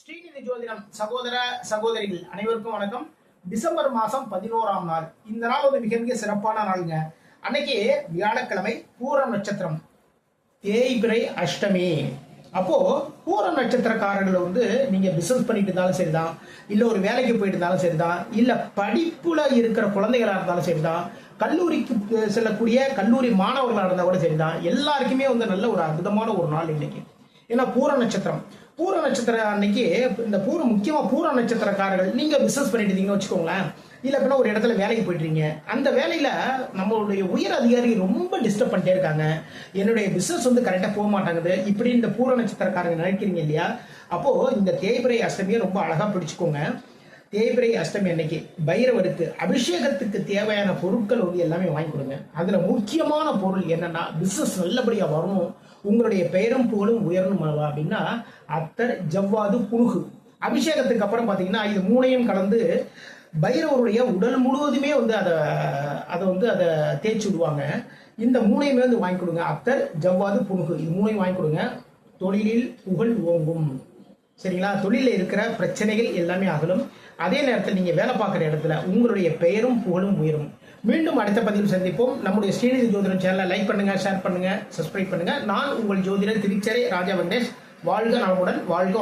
ஸ்ரீநிதி ஜோதிடம் சகோதர சகோதரிகள் அனைவருக்கும் வணக்கம். டிசம்பர் மாதம் பதினோராம் நாள். இந்த நாள் வந்து மிக மிக சிறப்பான நாளுங்க. அன்னைக்கு வியாழக்கிழமை பூரம் நட்சத்திரம். தேய்பிரை அஷ்டமி. அப்போ பூரம் நட்சத்திரக்காரர்களை வந்து நீங்க பிசினஸ் பண்ணிட்டு இருந்தாலும் சரிதான். இல்ல ஒரு வேலைக்கு போயிட்டு இருந்தாலும் சரிதான். இல்ல படிப்புல இருக்கிற குழந்தைகளா இருந்தாலும் சரிதான். கல்லூரிக்கு செல்லக்கூடிய கல்லூரி மாணவர்களாக இருந்தால் கூட சரிதான். எல்லாருக்குமே வந்து நல்ல ஒரு அற்புதமான ஒரு நாள் இன்னைக்கு. ஏன்னா பூர நட்சத்திரம். பூர நட்சத்திரம் அன்னைக்கு இந்த பூர முக்கியமாக பூர நட்சத்திரக்காரர்கள் நீங்கள் பிஸ்னஸ் பண்ணிட்டு இருந்தீங்கன்னு வச்சுக்கோங்களேன். இல்லை அப்படின்னா ஒரு இடத்துல வேலைக்கு போயிட்டுறீங்க. அந்த வேலையில் நம்மளுடைய உயர் அதிகாரி ரொம்ப டிஸ்டர்ப் பண்ணிட்டே இருக்காங்க. என்னுடைய பிஸ்னஸ் வந்து கரெக்டாக போக மாட்டாங்குது. இப்படி இந்த பூர நட்சத்திரக்காரங்க நினைக்கிறீங்க இல்லையா? அப்போது இந்த தேய்பிரை அஷ்டமியை ரொம்ப அழகாக பிடிச்சிக்கோங்க. தேய்பிரை அஷ்டமி அன்னைக்கு பைரவருக்கு அபிஷேகத்துக்கு தேவையான பொருட்கள் வந்து எல்லாமே வாங்கி கொடுங்க. அதில் முக்கியமான பொருள் என்னன்னா பிசினஸ் நல்லபடியாக வரணும். உங்களுடைய பெயரும் புகழும் உயரணும் அப்படின்னா அத்தர் ஜவ்வாது புழுகு அபிஷேகத்துக்கு அப்புறம் பார்த்தீங்கன்னா இது மூணையும் கலந்து பைரவருடைய உடல் முழுவதுமே வந்து அதை அதை வந்து அதை தேய்ச்சி விடுவாங்க. இந்த மூணையுமே வந்து வாங்கி கொடுங்க. அத்தர் ஜவ்வாது புனுகு. இது மூணையும் வாங்கி கொடுங்க. தொழிலில் புகழ் ஓங்கும். சரிங்களா? தொழிலில் இருக்கிற பிரச்சனைகள் எல்லாமே அகலும். அதே நேரத்தில் நீங்கள் வேலை பார்க்குற இடத்துல உங்களுடைய பெயரும் புகழும் உயரும். மீண்டும் அடுத்த பதிவில் சந்திப்போம். நம்முடைய ஸ்ரீநிதி ஜோதிடம் சேனலை லைக் பண்ணுங்கள் ஷேர் பண்ணுங்கள் சப்ஸ்கிரைப் பண்ணுங்கள் நான் உங்கள் ஜோதிடர் திருச்சரை ராஜா வெங்கடேஷ். வாழ்க நலமுடன் வாழ்க